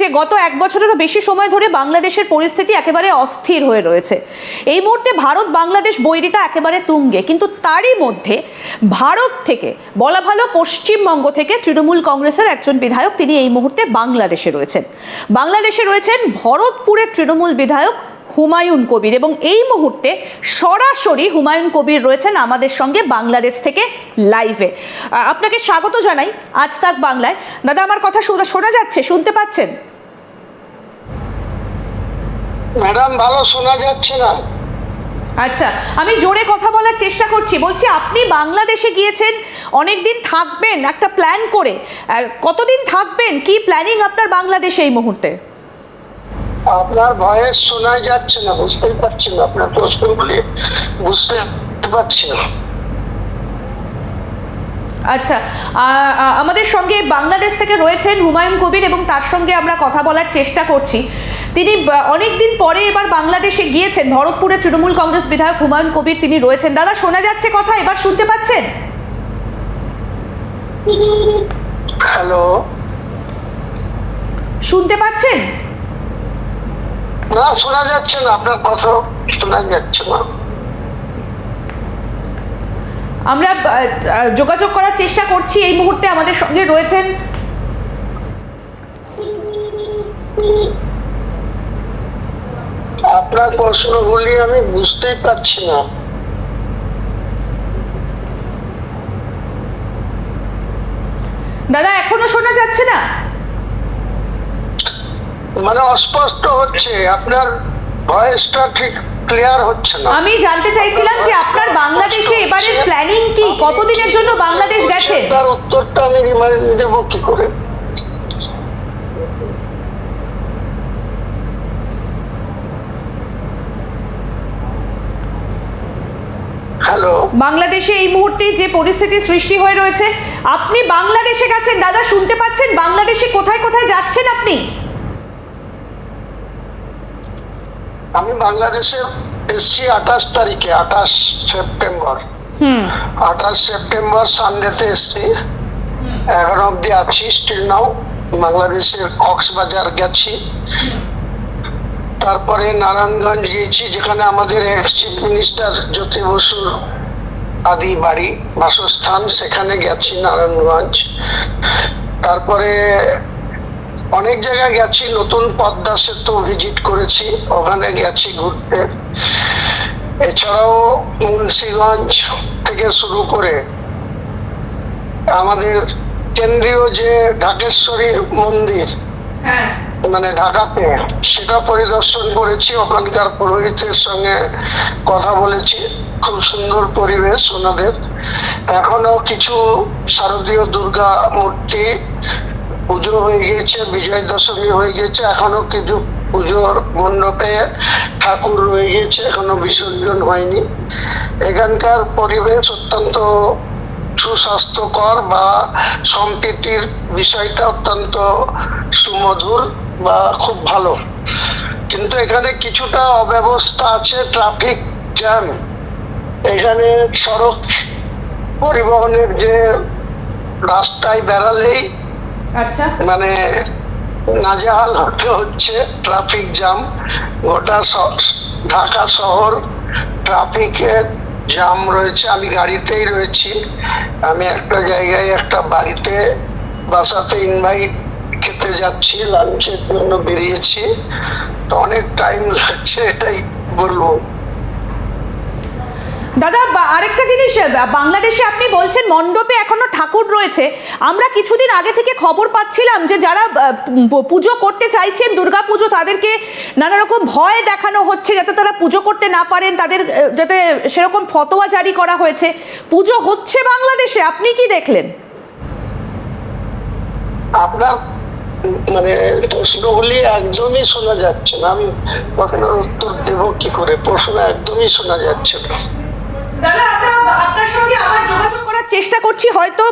যে গত এক বছরেরও বেশি সময় ধরে বাংলাদেশের পরিস্থিতি একেবারে অস্থির হয়ে রয়েছে। এই মুহূর্তে ভারত, বাংলাদেশ বৈরিতা একেবারে তুঙ্গে। কিন্তু তারই মধ্যে ভারত থেকে, বলা ভালো পশ্চিমবঙ্গ থেকে তৃণমূল কংগ্রেসের একজন বিধায়ক তিনি এই মুহূর্তে বাংলাদেশে রয়েছেন। বাংলাদেশে রয়েছেন ভরতপুরের তৃণমূল বিধায়ক হুমায়ুন কবির। এবং এই মুহূর্তে সরাসরি হুমায়ুন কবির রয়েছেন আমাদের সঙ্গে বাংলাদেশ থেকে লাইভে। আপনাকে স্বাগত জানাই আজ তাক বাংলায়। দাদা আমার কথা শোনা শোনা যাচ্ছে? শুনতে পাচ্ছেন? ম্যাডাম ভালো শোনা যাচ্ছে না। আচ্ছা আমি জোরে কথা বলার চেষ্টা করছি। বলছি আপনি বাংলাদেশে গিয়েছেন অনেক দিন থাকবেন একটা প্ল্যান করে। কতদিন থাকবেন? কি প্ল্যানিং আপনার বাংলাদেশে এই মুহূর্তে? আপনার ভয়েস শোনা যাচ্ছে না বুঝতেই পারছি না আপনার প্রশ্নগুলি বুঝতে পারছি না। আচ্ছা আমাদের সঙ্গে বাংলাদেশ থেকে রয়েছেন হুমায়ুন কবির এবং তার সঙ্গে আমরা কথা বলার চেষ্টা করছি। তিনি অনেক দিন পরে এবার বাংলাদেশে গিয়েছেন ভরতপুরের তৃণমূল কংগ্রেস বিধায়ক হুমায়ুন কবির তিনি রয়েছেন। দাদা শোনা যাচ্ছে কথা এবার শুনতে পাচ্ছেন? হ্যালো। শুনতে পাচ্ছেন? না শোনা যাচ্ছে না আপনার কথা শোনা যাচ্ছে না। আমরা যোগাযোগ করার চেষ্টা করছি এই মুহূর্তে আমাদের সঙ্গে রয়েছেন আপনার প্রশ্নগুলি আমি বুঝতেই পারছি না। দাদা এখনও শোনা যাচ্ছে না? মানে অস্পষ্ট হচ্ছে আপনার ভয়েসটা ঠিক ক্লিয়ার হচ্ছে না। আমি জানতে চাইছিলাম যে আপনার বাংলাদেশে এবারের প্ল্যানিং কি? কতদিনের জন্য বাংলাদেশ গেছেন তার উত্তরটা আমি রিমাইন্ড দেবো কি করে। হ্যালো বাংলাদেশে এই মুহূর্তে যে পরিস্থিতি সৃষ্টি হয়ে রয়েছে আপনি বাংলাদেশে গেছেন দাদা শুনতে পাচ্ছেন? বাংলাদেশে কোথায় কোথায় যাচ্ছেন আপনি? আমি বাংলাদেশে এসছি আঠাশ তারিখে আঠাশ সেপ্টেম্বর। হুম। আঠাশ সেপ্টেম্বর সানডেতে এসছি। এখন অব্দি আছি স্টিল নাও বাংলাদেশের কক্সবাজার গেছি। তারপরে নারায়ণগঞ্জ গিয়েছি যেখানে আমাদের চিফ মিনিস্টার জ্যোতি বসুর আদি বাড়ি বাসস্থান সেখানে গেছি নারায়ণগঞ্জ। তারপরে অনেক জায়গায় গেছি নতুন পদ্মা সেতু ভিজিট করেছি ওখানে গেছি ঘুরতে। এছাড়াও মুন্সিগঞ্জ থেকে শুরু করে আমাদের কেন্দ্রীয় যে ঢাকেশ্বরী মন্দির হ্যাঁ। মানে ঢাকাতে সেটা পরিদর্শন করেছি ওখানকার পুরোহিতের সঙ্গে কথা বলেছি খুব সুন্দর পরিবেশ ওনাদের। এখনও কিছু শারদীয় দুর্গা মূর্তি পুজো হয়ে গিয়েছে, বিজয় দশমী হয়ে গেছে এখনও কিছু পুজোর মণ্ডপে ঠাকুর রয়ে গেছে এখনও বিসর্জন হয়নি। এখানকার পরিবেশ অত্যন্ত সুস্বাস্থ্যকর বা সম্প্রীতির বিষয়টা অত্যন্ত সুমধুর বা খুব ভালো। কিন্তু এখানে কিছুটা অব্যবস্থা আছে ট্রাফিক জ্যাম এখানে সড়ক পরিবহনের যে রাস্তায় বেড়ালেই আচ্ছা। মানে নাজেহাল হতে হচ্ছে ট্রাফিক জ্যাম গোটা ঢাকা শহর ট্রাফিকের জ্যাম রয়েছে। আমি গাড়িতেই রয়েছি। আমি একটা জায়গায় একটা বাড়িতে বাসাতে ইনভাইট খেতে যাচ্ছি লাঞ্চের জন্য বেরিয়েছি। তো অনেক টাইম লাগছে এটাই বলব। দাদা আরেকটা জিনিস বাংলাদেশে আপনি বলছেন মণ্ডপে এখনও ঠাকুর রয়েছে। আমরা কিছুদিন আগে থেকে খবর পাচ্ছিলাম যে যারা পুজো করতে চাইছেন, দুর্গা পুজো, তাদেরকে নানা রকম ভয় দেখানো হচ্ছে যাতে তারা পুজো করতে না পারেন, তাদের যাতে সেরকম ফতোয়া জারি করা হয়েছে। পুজো হচ্ছে বাংলাদেশে, আপনি কি দেখলেন? আপনার মানে প্রশ্নগুলি একদমই শোনা যাচ্ছে না। আমি প্রশ্নের উত্তর দেব কি করে? প্রশ্ন একদমই শোনা যাচ্ছে না দাদা আমরা আপনার সঙ্গে আবার যোগাযোগ করার চেষ্টা করছি হয়তো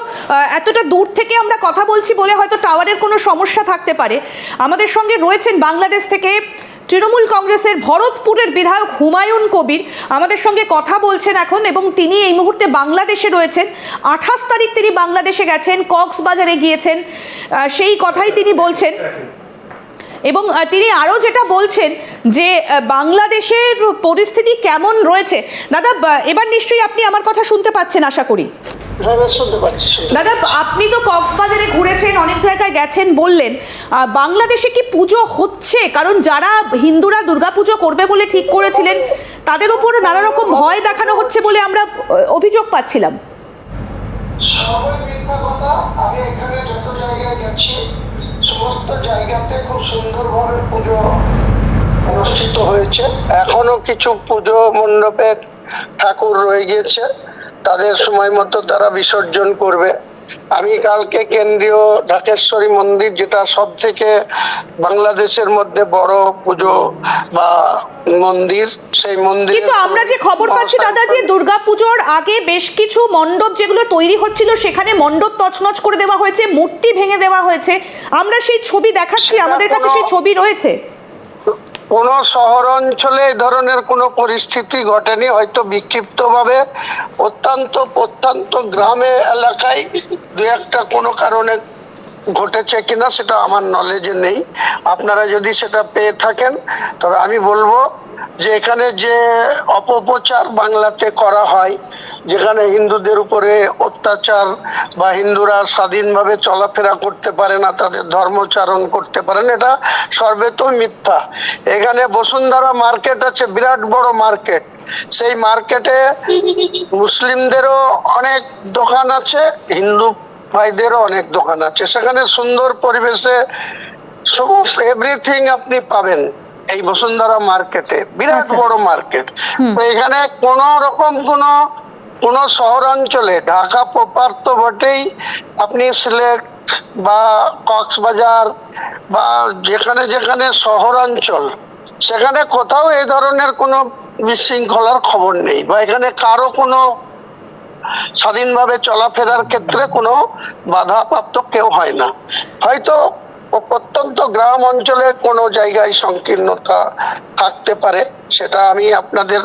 এতটা দূর থেকে আমরা কথা বলছি বলে হয়তো টাওয়ারের কোনো সমস্যা থাকতে পারে। আমাদের সঙ্গে রয়েছেন বাংলাদেশ থেকে তৃণমূল কংগ্রেসের ভরতপুরের বিধায়ক হুমায়ুন কবির। আমাদের সঙ্গে কথা বলছেন এখন এবং তিনি এই মুহূর্তে বাংলাদেশে রয়েছেন। আঠাশ তারিখ তিনি বাংলাদেশে গেছেন, কক্সবাজারে গিয়েছেন সেই কথাই তিনি বলছেন। এবং তিনি আরও যেটা বলছেন যে বাংলাদেশের পরিস্থিতি কেমন রয়েছে। দাদা এবার নিশ্চয়ই আপনি আমার কথা শুনতে পাচ্ছেন আশা করি। দাদা আপনি তো কক্সবাজারে ঘুরেছেন অনেক জায়গায় গেছেন বললেন। বাংলাদেশে কি পুজো হচ্ছে? কারণ যারা হিন্দুরা দুর্গাপুজো করবে বলে ঠিক করেছিলেন তাদের উপর নানা রকম ভয় দেখানো হচ্ছে বলে আমরা অভিযোগ পাচ্ছিলাম। সবাই মিথ্যা কথা আমি এখানে যত জায়গায় গেছি সমস্ত জায়গাতে খুব সুন্দরভাবে পুজো অনুষ্ঠিত হয়েছে। এখনও কিছু পুজো মণ্ডপের ঠাকুর রয়ে গিয়েছে। তাদের সময় মতো তারা বিসর্জন করবে। আমি কালকে কেন্দ্রীয় ঢাকেশ্বরী মন্দির যেটা সব থেকে বাংলাদেশের মধ্যে বড় পুজো বা মন্দির সেই মন্দির কিন্তু আমরা যে খবর পাচ্ছি দাদা যে দুর্গাপুজোর আগে বেশ কিছু মণ্ডপ যেগুলো তৈরি হচ্ছিল সেখানে মণ্ডপ তছনছ করে দেওয়া হয়েছে মূর্তি ভেঙে দেওয়া হয়েছে। আমরা সেই ছবি দেখাচ্ছি আমাদের কাছে সেই ছবি রয়েছে? কোন শহর অঞ্চলে এই ধরনের কোনো পরিস্থিতি ঘটেনি, হয়তো বিক্ষিপ্তভাবে। অত্যন্ত প্রত্যন্ত গ্রামে, এলাকায় দু একটা কোনো কারণে ঘটেছে কিনা সেটা আমার নলেজে নেই। আপনারা যদি সেটা পেয়ে থাকেন, তবে আমি বলব যে এখানে যে অপপ্রচার বাংলাতে করা হয়, যেখানে হিন্দুদের উপরে অত্যাচার বা হিন্দুরা স্বাধীনভাবে চলাফেরা করতে পারে না, তাদের ধর্মচারণ করতে পারেন এটা সর্বেত মিথ্যা। এখানে বসুন্ধরা মার্কেট আছে, বিরাট বড় মার্কেট। সেই মার্কেটে মুসলিমদেরও অনেক দোকান আছে, হিন্দু ভাইদেরও অনেক দোকান আছে। সেখানে সুন্দর পরিবেশে সমস্ত এভরিথিং আপনি পাবেন। এই বসুন্ধরা মার্কেটে বিরাট আচ্ছা। বড় মার্কেট তো এখানে কোন রকম কোন কোন শহরাঞ্চলে ঢাকা প্রপার তো বটেই আপনি সিলেট বা কক্সবাজার বা যেখানে যেখানে শহরাঞ্চল সেখানে কোথাও এই ধরনের কোনো বিশৃঙ্খলার খবর নেই বা এখানে কারও কোনো স্বাধীনভাবে চলাফেরার ক্ষেত্রে কোনো বাধাপ্রাপ্ত কেউ হয় না। হয়তো প্রত্যন্ত গ্রাম অঞ্চলে কোনো জায়গায় সংকীর্ণতা থাকতে পারে সেটা আমি আপনাদের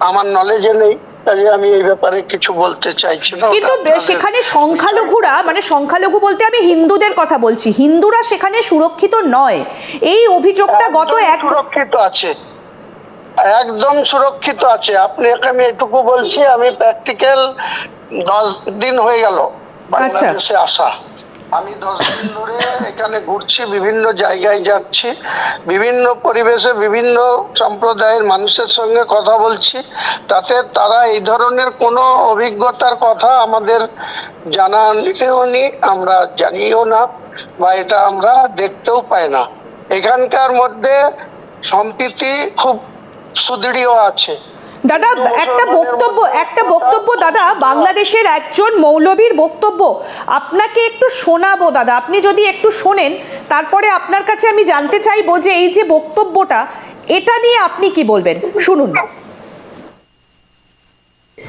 আমার নলেজে নেই কাজে আমি এই ব্যাপারে কিছু বলতে চাইছি না। কিন্তু বে- সেখানে সংখ্যালঘুরা মানে সংখ্যালঘু বলতে আমি হিন্দুদের কথা বলছি হিন্দুরা সেখানে সুরক্ষিত নয়। এই অভিযোগটা গত এক সুরক্ষিত আছে। একদম সুরক্ষিত আছে। আপনি আমি এটুকু বলছি আমি প্র্যাকটিক্যাল দশ দিন হয়ে গেল বাংলাদেশে আসা। আমি দশ দিন ধরে এখানে ঘুরছি, বিভিন্ন জায়গায় যাচ্ছি, বিভিন্ন পরিবেশে বিভিন্ন সম্প্রদায়ের মানুষের সঙ্গে কথা বলছি। তাতে তারা এই ধরনের কোনো অভিজ্ঞতার কথা আমাদের জানানিও নি, আমরা জানিও না বা এটা আমরা দেখতেও পাই না। এখানকার মধ্যে সম্প্রীতি খুব সুদৃঢ় আছে। দাদা, একটা বক্তব্য একটা বক্তব্য দাদা, বাংলাদেশের একজন মৌলবীর বক্তব্য। আপনাকে একটু শোনাবো দাদা, আপনি যদি একটু শোনেন, তারপরে আপনার কাছে আমি জানতে চাইব যে এই যে বক্তব্যটা, এটা নিয়ে আপনি কি বলবেন? শুনুন।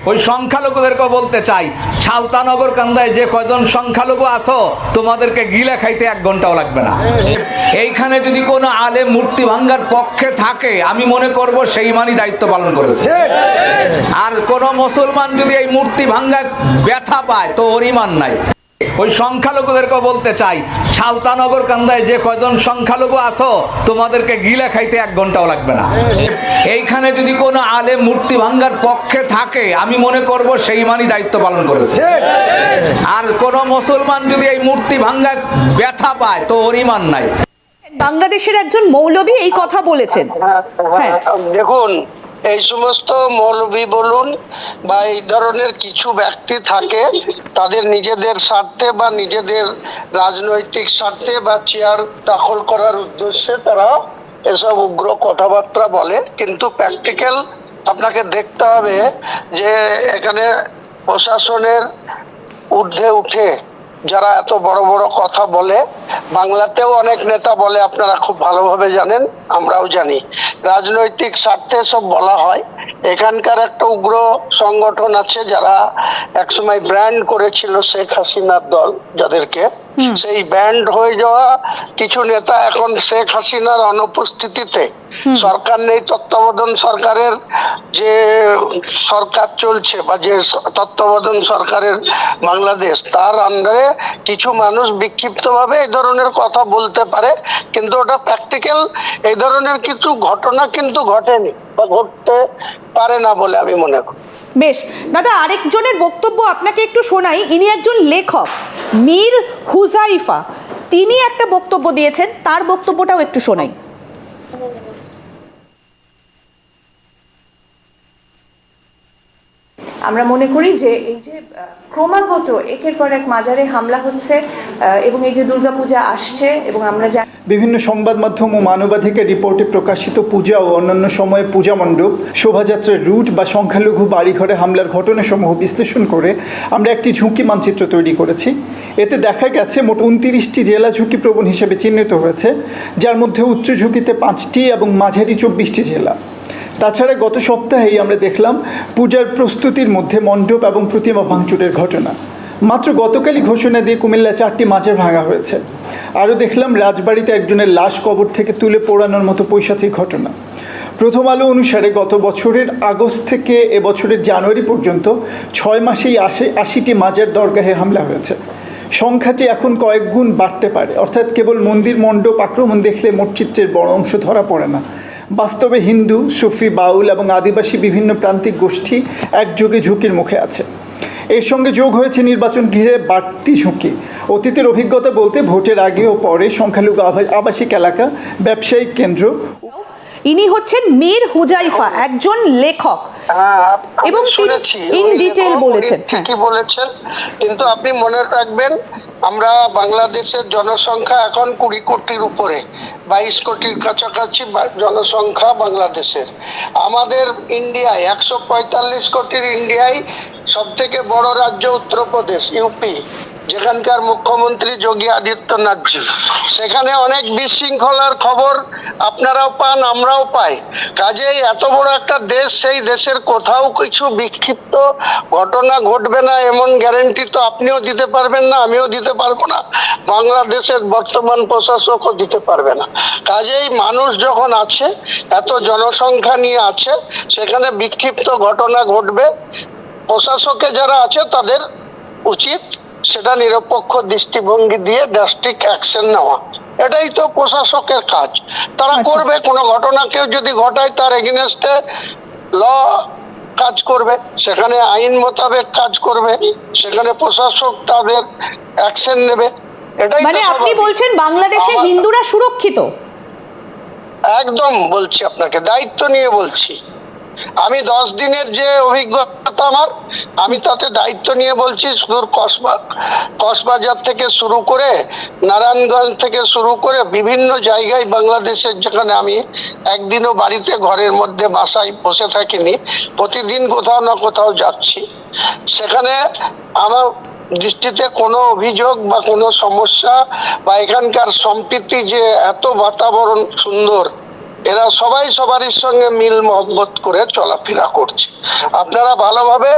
ওই সংখ্যালঘুদেরকে বলতে চাই সালতানগর কান্দায় যে কয়জন সংখ্যালঘু আছো তোমাদেরকে গিলা খাইতে এক ঘন্টাও লাগবে না। এইখানে যদি কোনো আলে মূর্তি ভাঙ্গার পক্ষে থাকে আমি মনে করব সেই মানই দায়িত্ব পালন করেছে। আর কোন মুসলমান যদি এই মূর্তি ভাঙ্গা ব্যথা পায় তো ওর ইমান নাই। ওই সংখ্যালঘুদেরকে বলতে চাই সালতানগর কান্দায় যে কয়জন সংখ্যালঘু আছো তোমাদেরকে গিলা খাইতে এক ঘন্টাও লাগবে না। এইখানে যদি কোনো আলে মূর্তি ভাঙ্গার পক্ষে থাকে আমি মনে করব সেই মানই দায়িত্ব পালন করেছে। আর কোন মুসলমান যদি এই মূর্তি ভাঙ্গা ব্যথা পায় তো ওর ইমান নাই। বাংলাদেশের একজন মৌলবী এই কথা বলেছেন। হ্যাঁ। দেখুন এই সমস্ত মৌলবী বলুন বা এই ধরনের কিছু ব্যক্তি থাকে, তাদের নিজেদের স্বার্থে বা নিজেদের রাজনৈতিক স্বার্থে বা চেয়ার দখল করার উদ্দেশ্যে তারা এসব উগ্র কথাবার্তা বলে। কিন্তু প্র্যাকটিক্যাল আপনাকে দেখতে হবে যে এখানে প্রশাসনের ঊর্ধ্বে উঠে যারা এত বড় বড় কথা বলে, বাংলাতেও অনেক নেতা বলে, আপনারা খুব ভালোভাবে জানেন, আমরাও জানি। রাজনৈতিক স্বার্থে সব বলা হয়। এখানকার একটা উগ্র সংগঠন আছে যারা একসময় ব্র্যান্ড করেছিল শেখ হাসিনার দল, যাদেরকে। সেই ব্যান্ড হয়ে যাওয়া কিছু নেতা এখন শেখ হাসিনার অনুপস্থিতিতে। সরকার নেই তত্ত্বাবধান সরকারের যে সরকার চলছে বা যে তত্ত্বাবধান সরকারের বাংলাদেশ তার আন্ডারে কিছু মানুষ বিক্ষিপ্তভাবে এই ধরনের কথা বলতে পারে কিন্তু ওটা প্র্যাকটিক্যাল এই ধরনের কিছু ঘটনা কিন্তু ঘটেনি বা ঘটতে পারে না বলে আমি মনে করি। বেশ, দাদা, আরেকজনের বক্তব্য আপনাকে একটু শোনাই। ইনি একজন লেখক, মীর হুজাইফা। তিনি একটা বক্তব্য দিয়েছেন, তার বক্তব্যটাও একটু শোনাই। আমরা মনে করি যে এই যে ক্রমাগত একের পর এক মাজারে হামলা হচ্ছে এবং এই যে দুর্গাপূজা আসছে, এবং আমরা জানি বিভিন্ন সংবাদ মাধ্যম ও মানবাধিকার রিপোর্টে প্রকাশিত পূজা ও অন্যান্য সময়ে পূজা মণ্ডপ, শোভাযাত্রার রুট বা সংখ্যালঘু বাড়িঘরে হামলার ঘটনাসমূহ বিশ্লেষণ করে আমরা একটি ঝুঁকি মানচিত্র তৈরি করেছি। এতে দেখা গেছে মোট উনতিরিশটি জেলা ঝুঁকিপ্রবণ হিসেবে চিহ্নিত হয়েছে, যার মধ্যে উচ্চ ঝুঁকিতে পাঁচটি এবং মাঝারি চব্বিশটি জেলা। তাছাড়া গত সপ্তাহেই আমরা দেখলাম পূজার প্রস্তুতির মধ্যে মণ্ডপ এবং প্রতিমা ভাঙচুরের ঘটনা। মাত্র গতকালই ঘোষণা দিয়ে কুমিল্লা চারটি মাজার ভাঙা হয়েছে। আরও দেখলাম, রাজবাড়িতে একজনের লাশ কবর থেকে তুলে পোড়ানোর মতো পৈশাচিক ঘটনা। প্রথম আলো অনুসারে গত বছরের আগস্ট থেকে এবছরের জানুয়ারি পর্যন্ত ছয় মাসেই আশি, আশিটি মাজার দরগাহে হামলা হয়েছে। সংখ্যাটি এখন কয়েক গুণ বাড়তে পারে। অর্থাৎ কেবল মন্দির মণ্ডপ আক্রমণ দেখলে চিত্রের বড় অংশ ধরা পড়ে না। বাস্তবে হিন্দু, সুফি, বাউল এবং আদিবাসী বিভিন্ন প্রান্তিক গোষ্ঠী একযোগে ঝুঁকির মুখে আছে। এর সঙ্গে যোগ হয়েছে নির্বাচন ঘিরে বাড়তি ঝুঁকি। অতীতের অভিজ্ঞতা বলতে ভোটের আগে ও পরে সংখ্যালঘু আবা- আবাসিক এলাকা, ব্যবসায়িক কেন্দ্র ইনি হচ্ছেন মীর হুজাইফা একজন লেখক। হ্যাঁ আপ- আমি এবং in উনি বলেছেন, হ্যাঁ। ঠিকই বলেছেন। কিন্তু আপনি মনে রাখবেন আমরা বাংলাদেশের জনসংখ্যা এখন কুড়ি কোটির উপরে বাইশ কোটির কাছাকাছি জনসংখ্যা বাংলাদেশের। আমাদের ইন্ডিয়ায় একশো পঁয়তাল্লিশ কোটির ইন্ডিয়ায় সব থেকে বড় রাজ্য উত্তরপ্রদেশ ইউপি। যেখানকার মুখ্যমন্ত্রী যোগী আদিত্যনাথজি সেখানে অনেক বিশৃঙ্খলার খবর আপনারাও পান, আমরাও পাই। কাজেই এত বড় একটা দেশ, সেই দেশের কোথাও কিছু বিক্ষিপ্ত ঘটনা ঘটবে না, এমন গ্যারেন্টি তো আপনিও দিতে পারবেন না, আমিও দিতে পারব না। বাংলাদেশের বর্তমান প্রশাসকও দিতে পারবে না। কাজেই মানুষ যখন আছে, এত জনসংখ্যা নিয়ে আছে, সেখানে বিক্ষিপ্ত ঘটনা ঘটবে। প্রশাসকে যারা আছে তাদের উচিত সেটা নিরপেক্ষ দৃষ্টিভঙ্গি দিয়ে ড্রাস্টিক অ্যাকশন নেওয়া। এটাই তো প্রশাসকের কাজ। তারা আচ্ছা। করবে কোনো ঘটনা কেউ যদি ঘটায় তার এগেনস্টে ল কাজ করবে সেখানে আইন মোতাবেক কাজ করবে সেখানে প্রশাসক তাদের অ্যাকশন নেবে। এটাই মানে আপনি বলছেন বাংলাদেশে হিন্দুরা সুরক্ষিত? একদম বলছি আপনাকে দায়িত্ব নিয়ে বলছি। আমি দশ দিনের যে অভিজ্ঞতা আমার, আমি তাতে দায়িত্ব নিয়ে বলছি, সুদূর কসবা, কসবাজার থেকে শুরু করে নারায়ণগঞ্জ থেকে শুরু করে বিভিন্ন জায়গায় বাংলাদেশের যেখানে আমি একদিনও বাড়িতে ঘরের মধ্যে বাসায় বসে থাকিনি, প্রতিদিন কোথাও না কোথাও যাচ্ছি। সেখানে আমার দৃষ্টিতে কোনো অভিযোগ বা কোনো সমস্যা বা এখানকার সম্প্রীতি যে এত বাতাবরণ সুন্দর এরা সবাই সবারই সঙ্গে মিল মহব্বত করে চলাফেরা করছে। আপনারা ভালোভাবে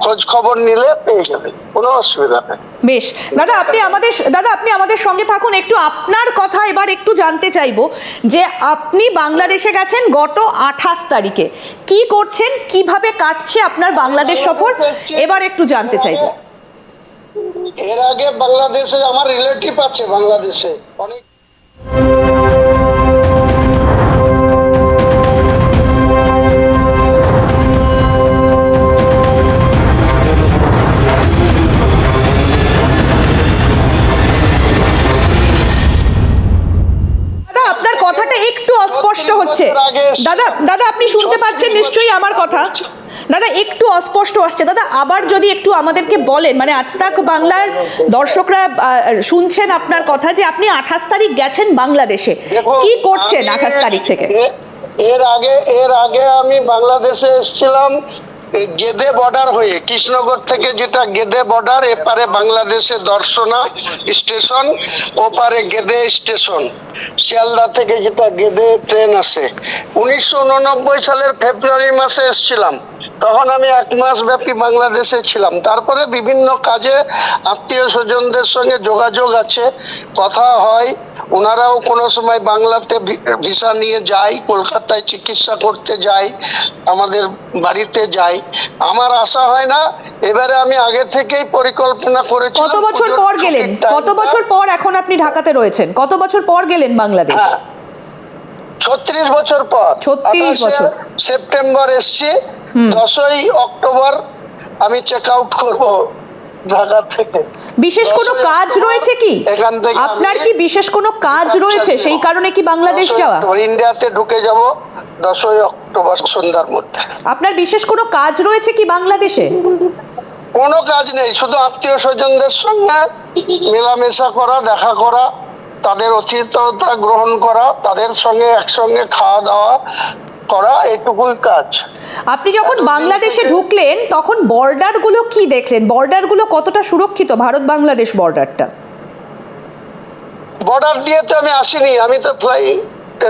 খোঁজ খবর নিলে পেয়ে যাবেন কোনো অসুবিধা নেই। বেশ। দাদা আপনি আমাদের দাদা আপনি আমাদের সঙ্গে থাকুন একটু আপনার কথা এবার একটু জানতে চাইব যে আপনি বাংলাদেশে গেছেন গত আঠাশ তারিখে। কি করছেন? কীভাবে কাটছে আপনার বাংলাদেশ সফর? এবার একটু জানতে চাইব। এর আগে বাংলাদেশে আমার রিলেটিভ আছে বাংলাদেশে। অনেক দাদা দাদা আপনি শুনতে পাচ্ছেন নিশ্চয়ই আমার কথা? দাদা একটু অস্পষ্ট আসছে। দাদা আবার যদি একটু আমাদেরকে বলেন মানে আজ তাক বাংলার দর্শকরা শুনছেন আপনার কথা যে আপনি আঠাশ তারিখ গেছেন বাংলাদেশে। কি করছেন আঠাশ তারিখ থেকে? এর আগে এর আগে আমি বাংলাদেশে এসেছিলাম। এই গেদে বর্ডার হয়ে কৃষ্ণনগর থেকে যেটা গেদে বর্ডার, এপারে বাংলাদেশে দর্শনা স্টেশন, ওপারে গেদে স্টেশন। শিয়ালদা থেকে যেটা গেদে ট্রেন আসে। উনিশশো উননব্বই সালের ফেব্রুয়ারি মাসে এসেছিলাম। তখন আমি এক মাস ব্যাপী বাংলাদেশে ছিলাম। তারপরে বিভিন্ন কাজে আত্মীয় স্বজনদের সঙ্গে যোগাযোগ আছে। কথা হয় ওনারাও কোনো সময় বাংলাতে ভিসা নিয়ে যায়, কলকাতায় চিকিৎসা করতে যায়, আমাদের বাড়িতে যায়। আমার আশা হয় না। এবারে আমি আগে থেকেই পরিকল্পনা করেছি কত বছর পর গেলেন? কত বছর পর এখন আপনি ঢাকাতে রয়েছেন? কত বছর পর গেলেন বাংলাদেশ? হ্যাঁ। ছত্রিশ বছর পর। 36 আঠাশে বছর। সেপ্টেম্বর এসছি। দশই অক্টোবর আমি চেক আউট করব ঢাকা থেকে। বিশেষ কোনো কাজ রয়েছে কি? এখান থেকে আপনার কি বিশেষ কোনো কাজ রয়েছে? সেই কারণে কি বাংলাদেশ যাওয়া? ইন্ডিয়াতে ঢুকে যাব। দশই অক্টোবর সন্ধ্যার মধ্যে। আপনার বিশেষ কোনো কাজ রয়েছে কি বাংলাদেশে? কোনো কাজ নেই শুধু আত্মীয় স্বজনদের সঙ্গে মেলামেশা করা দেখা করা তাদের অতিথ্যতা গ্রহণ করা তাদের সঙ্গে একসঙ্গে খাওয়া দাওয়া করা এটুকুই কাজ। আপনি যখন বাংলাদেশে ঢুকলেন তখন বর্ডারগুলো কি দেখলেন? বর্ডারগুলো কতটা সুরক্ষিত ভারত বাংলাদেশ বর্ডারটা বর্ডার দিয়ে তো আমি আসিনি আমি তো ফ্লাই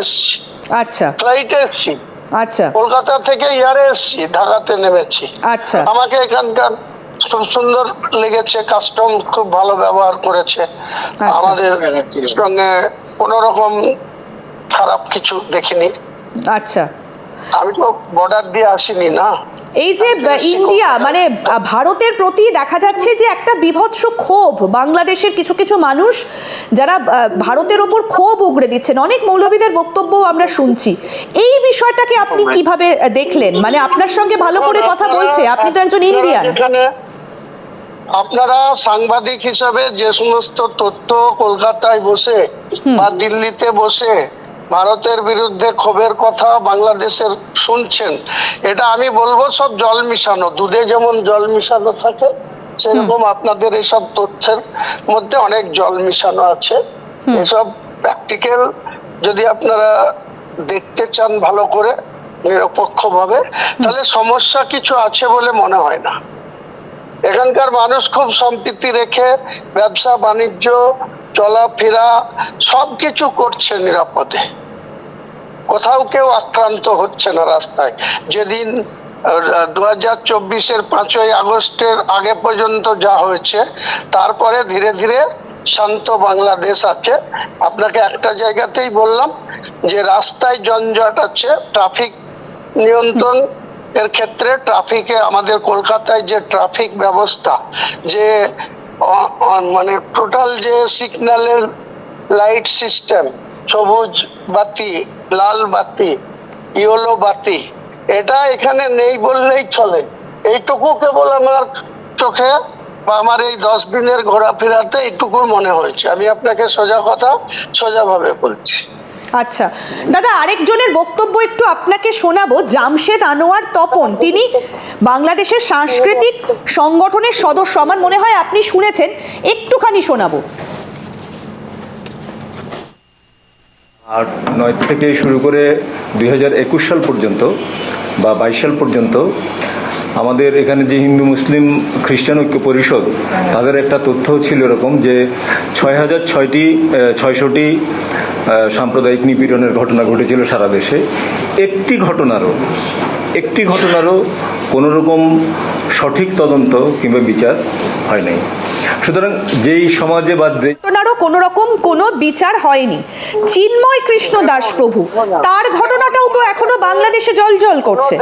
এসছি। আচ্ছা। ফ্লাইটে এসছি। আচ্ছা। কলকাতা থেকে ইয়ারে এসছি ঢাকাতে নেমেছি। আচ্ছা। আমাকে এখানকার খুব সুন্দর লেগেছে কাস্টম খুব ভালো ব্যবহার করেছে। আমাদের সঙ্গে কোনো রকম খারাপ কিছু দেখিনি। আচ্ছা। আমি তো বর্ডার দিয়ে আসিনি না। এই যে ইন্ডিয়া মানে ভারতের প্রতি দেখা যাচ্ছে যে একটা বিভৎস ক্ষোভ। বাংলাদেশের কিছু কিছু মানুষ যারা ভারতের ওপর ক্ষোভ উগড়ে দিচ্ছেন। অনেক মৌলবীদের বক্তব্য আমরা শুনছি। এই বিষয়টাকে আপনি কীভাবে দেখলেন? মানে আপনার সঙ্গে ভালো করে কথা বলছে আপনি তো একজন ইন্ডিয়ান। আপনারা সাংবাদিক হিসাবে যে সমস্ত তথ্য কলকাতায় বসে বা দিল্লিতে বসে ভারতের বিরুদ্ধে ক্ষোভের কথা বাংলাদেশের শুনছেন এটা আমি বলব সব জল মিশানো দুধে যেমন জল মিশানো থাকে সেরকম আপনাদের এইসব তথ্যের মধ্যে অনেক জল মিশানো আছে। এসব প্র্যাকটিক্যাল যদি আপনারা দেখতে চান ভালো করে নিরপেক্ষ নিরপেক্ষভাবে তাহলে সমস্যা কিছু আছে বলে মনে হয় না। এখানকার মানুষ খুব সম্প্রীতি রেখে ব্যবসা বাণিজ্য চলাফেরা সবকিছু করছে নিরাপদে। কোথাও কেউ আক্রান্ত হচ্ছে না রাস্তায়। যেদিন দু হাজার চব্বিশের পাঁচই আগস্টের আগে পর্যন্ত যা হয়েছে, তারপরে ধীরে ধীরে শান্ত বাংলাদেশ আছে। আপনাকে একটা জায়গাতেই বললাম যে রাস্তায় জঞ্জট আছে, ট্রাফিক নিয়ন্ত্রণ এর ক্ষেত্রে ট্রাফিকে আমাদের কলকাতায় যে ট্রাফিক ব্যবস্থা, যে মানে টোটাল যে সিগন্যালের লাইট সিস্টেম সবুজ বাতি, লাল বাতি ইয়েলো বাতি, এটা এখানে নেই বললেই চলে। এইটুকু কেবল আমার চোখে বা আমার এই দশ দিনের ঘোরাফেরাতে এইটুকু মনে হয়েছে। আমি আপনাকে সোজা কথা সোজাভাবে বলছি। আচ্ছা। দাদা, আরেকজনের বক্তব্য একটু আপনাকে শোনাবো। জামশেদ আনোয়ার তপন, তিনি বাংলাদেশের সাংস্কৃতিক সংগঠনের সদস্য। আমার মনে হয় আপনি শুনেছেন, একটুখানি শোনাবো। আট নয় থেকে শুরু করে দুই হাজার একুশ সাল পর্যন্ত বা বাইশ সাল পর্যন্ত আমাদের এখানে যে হিন্দু মুসলিম খ্রিস্টান ঐক্য পরিষদ তাদের একটা তথ্য ছিল এরকম যে ছয় হাজার ছয়টি ছয়শটি সাম্প্রদায়িক নিপীড়নের ঘটনা ঘটেছিল সারা দেশে। একটি ঘটনারও একটি ঘটনারও কোনো রকম সঠিক তদন্ত কিংবা বিচার হয় নাই। সুতরাং যেই সমাজে বা ঘটনারও কোনো রকম কোনো বিচার হয়নি। চিন্ময় কৃষ্ণ দাস প্রভু তার ঘটনাটাও তো এখনও বাংলাদেশে জল জল করছে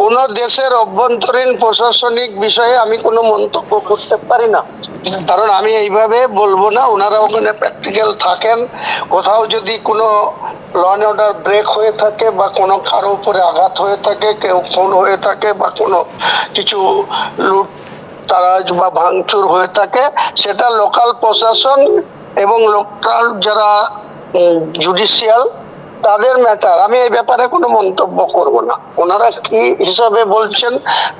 কোন দেশের অভ্যন্তরীণ প্রশাসনিক বিষয়ে আমি কোনো মন্তব্য করতে পারি না। কারণ আমি এইভাবে বলব না, ওনারা ওখানে প্র্যাকটিক্যাল থাকেন। কোথাও যদি কোনো ল অ্যান্ড অর্ডার ব্রেক হয়ে থাকে বা কোনো কারও উপরে আঘাত হয়ে থাকে, কেউ খুন হয়ে থাকে বা কোনো কিছু লুট, তারাজ বা ভাঙচুর হয়ে থাকে, সেটা লোকাল প্রশাসন এবং লোকাল যারা জুডিশিয়াল তাদের ম্যাটার আমি এই ব্যাপারে কোনো মন্তব্য করব না। ওনারা কি হিসাবে বলছেন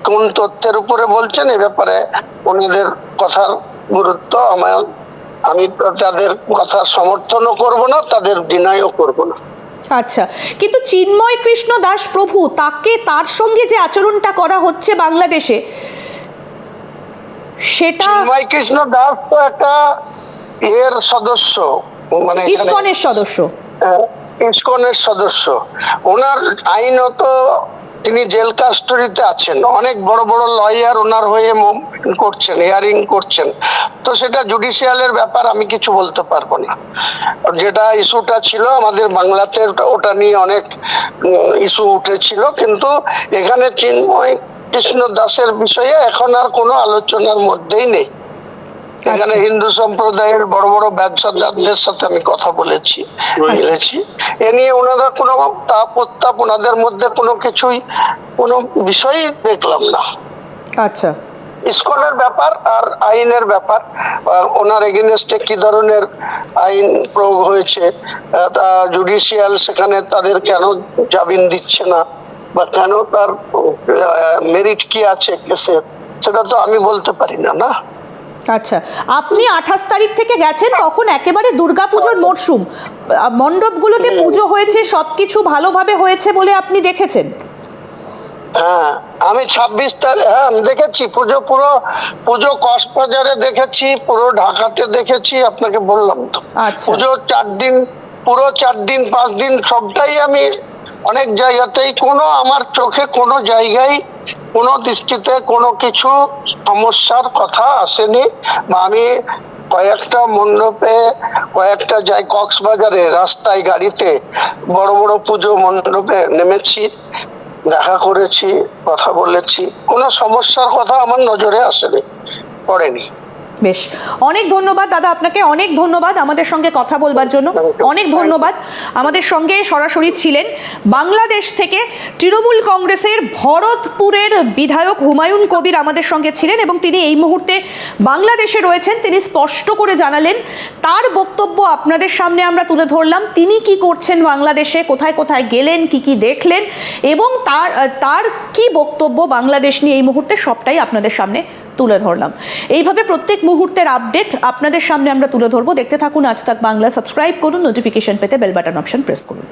কোন তথ্যের উপরে বলছেন এই ব্যাপারে ওনাদের কথার গুরুত্ব আমার আমি তাদের কথার সমর্থনও করব না তাদের ডিনাইও করব না। আচ্ছা কিন্তু চিন্ময় কৃষ্ণ দাস প্রভু তাকে তার সঙ্গে যে আচরণটা করা হচ্ছে বাংলাদেশে সেটা চিন্ময় কৃষ্ণ দাস তো একটা এর সদস্য মানে ইসকনের সদস্য। আহ, ইসকনের সদস্য। ওনার আইনত তিনি জেল কাস্টডিতে আছেন। অনেক বড় বড় লয়ার ওনার হয়ে করছেন হিয়ারিং করছেন। তো সেটা জুডিশিয়ালের ব্যাপার আমি কিছু বলতে পারব না। যেটা ইস্যুটা ছিল, আমাদের বাংলাতে ওটা- নিয়ে অনেক ইস্যু উঠেছিল। কিন্তু এখানে চিন্ময় কৃষ্ণ দাসের বিষয়ে এখন আর কোনো আলোচনার মধ্যেই নেই। এখানে আচ্ছা। হিন্দু সম্প্রদায়ের বড় বড় ব্যবসাদারদের সাথে আমি কথা বলেছি বলেছি। এ নিয়ে ওনারা কোনো তাপ উত্তাপ ওনাদের মধ্যে কোনো কিছুই কোনো বিষয়ই দেখলাম না। আচ্ছা। ইস্কনের ব্যাপার আর আইনের ব্যাপার ওনার এগেনস্টে কি ধরনের আইন প্রয়োগ হয়েছে তা জুডিশিয়াল সেখানে তাদের কেন জামিন দিচ্ছে না বা কেন তার মেরিট কি আছে কেসের সেটা তো আমি বলতে পারি না না? আচ্ছা আপনি আঠাশ তারিখ থেকে গেছেন তখন একেবারে দুর্গাপুজোর মরশুম। মণ্ডপগুলোতে পুজো হয়েছে সবকিছু ভালোভাবে হয়েছে বলে আপনি দেখেছেন? হ্যাঁ আমি ছাব্বিশ তারিখ হ্যাঁ আমি দেখেছি পুজো পুরো পুজো কক্সবাজারে দেখেছি পুরো ঢাকাতে দেখেছি আপনাকে বললাম তো। আচ্ছা। পুজো চার দিন পুরো চার দিন পাঁচ দিন সবটাই আমি অনেক জায়গাতেই কোনো আমার চোখে কোনো জায়গায় কোনো দৃষ্টিতে কোনো কিছু সমস্যার কথা আসেনি বা আমি কয়েকটা মণ্ডপে, কয়েকটা যাই কক্সবাজারে রাস্তায় গাড়িতে বড় বড় পুজো মণ্ডপে নেমেছি, দেখা করেছি, কথা বলেছি, কোনো সমস্যার কথা আমার নজরে আসেনি, পড়েনি। বেশ, অনেক ধন্যবাদ দাদা আপনাকে, অনেক ধন্যবাদ আমাদের সঙ্গে কথা বলবার জন্য। অনেক ধন্যবাদ আমাদের সঙ্গে সরাসরি ছিলেন বাংলাদেশ থেকে তৃণমূল কংগ্রেসের ভরতপুরের বিধায়ক হুমায়ুন কবির আমাদের সঙ্গে ছিলেন এবং তিনি এই মুহূর্তে বাংলাদেশে রয়েছেন। তিনি স্পষ্ট করে জানালেন, তার বক্তব্য আপনাদের সামনে আমরা তুলে ধরলাম। তিনি কি করছেন বাংলাদেশে, কোথায় কোথায় গেলেন, কি কি দেখলেন এবং তার তার কি বক্তব্য বাংলাদেশ নিয়ে এই মুহূর্তে সবটাই আপনাদের সামনে তুলে ধরলাম। এইভাবে প্রত্যেক মুহূর্তের আপডেট আপনাদের সামনে আমরা তুলে ধরবো। দেখতে থাকুন আজ তাক বাংলা। সাবস্ক্রাইব করুন, নোটিফিকেশন পেতে বেল বাটন অপশন প্রেস করুন।